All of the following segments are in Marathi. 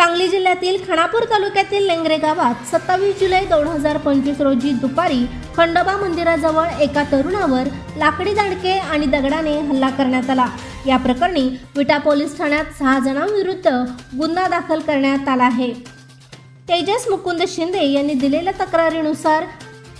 सांगली जिल्ह्यातील खानापूर तालुक्यातील लेंगरे गावात सत्तावीस जुलै दोन हजार पंचवीस रोजी दुपारी खंडोबा मंदिराजवळ एका तरुणावर लाकडी दांडके आणि दगडाने हल्ला करण्यात आला. या प्रकरणी विटा पोलीस ठाण्यात सहा जणांविरुद्ध गुन्हा दाखल करण्यात आला आहे. तेजस मुकुंद शिंदे यांनी दिलेल्या तक्रारीनुसार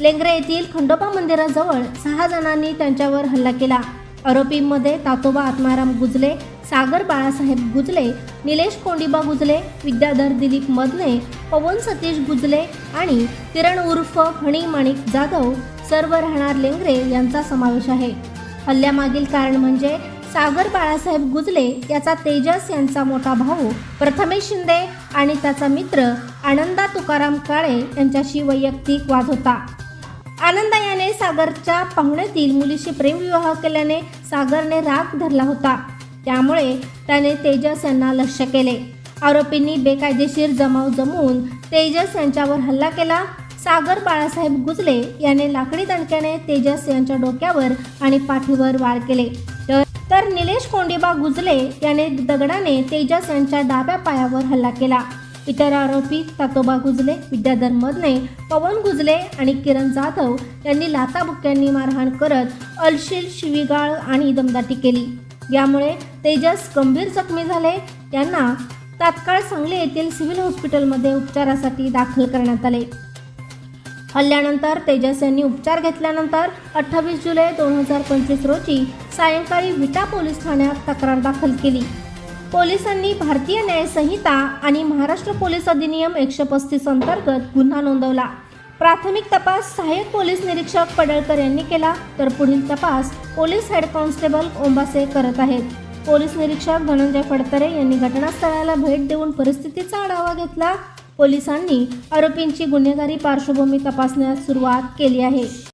लेंगरे येथील खंडोबा मंदिराजवळ सहा जणांनी त्यांच्यावर हल्ला केला. आरोपींमध्ये तातोबा आत्माराम गुजले सागर बाळासाहेब गुजले निलेश कोंडिबा गुजले विद्याधर दिलीप मदने पवन सतीश गुजले आणि किरण उर्फ हणी माणिक जाधव सर्व राहणार लेंगरे यांचा समावेश आहे. हल्ल्यामागील कारण म्हणजे सागर बाळासाहेब गुजले याचा तेजस यांचा मोठा भाऊ प्रथमेश शिंदे आणि त्याचा मित्र आनंदा तुकाराम काळे यांच्याशी वैयक्तिक वाद होता. आनंदा याने सागरच्या पाहुण्यातील मुलीशी प्रेमविवाह केल्याने सागरने राग धरला होता. त्यामुळे त्याने तेजस यांना लक्ष्य केले. आरोपींनी बेकायदेशीर जमाव जमवून तेजस यांच्यावर हल्ला केला. सागर बाळासाहेब गुजले याने लाकडी दणक्याने तेजस यांच्या डोक्यावर आणि पाठीवर वार केले. तर तर निलेश कोंडीबा गुजले याने दगडाने तेजस यांच्या डाव्या पायावर हल्ला केला. इतर आरोपी तातोबा गुजले विद्याधर मदने पवन गुजले आणि किरण जाधव यांनी लाताबुक्यांनी मारहाण करत अलशील शिवीगाळ आणि दमदाटी केली. यामुळे तेजस गंभीर जखमी झाले. त्यांना तात्काळ सांगली येथील सिव्हिल हॉस्पिटलमध्ये उपचारासाठी दाखल करण्यात आले. हल्ल्यानंतर तेजस यांनी उपचार घेतल्यानंतर अठ्ठावीस जुलै दोन हजार पंचवीस रोजी सायंकाळी विटा पोलीस ठाण्यात तक्रार दाखल केली. पोलिसांनी भारतीय न्यायसंहिता आणि महाराष्ट्र पोलीस अधिनियम एकशे पस्तीस अंतर्गत गुन्हा नोंदवला. प्राथमिक तपास सहाय्यक पोलीस निरीक्षक पडळकर यांनी केला. तर पुढील तपास पोलीस हेड कॉन्स्टेबल ओंबासे करत आहेत. पोलीस निरीक्षक धनंजय फडतरे यांनी घटनास्थळाला भेट देऊन परिस्थितीचा आढावा घेतला. पोलिसांनी आरोपींची गुन्हेगारी पार्श्वभूमी तपासण्यास सुरुवात केली आहे.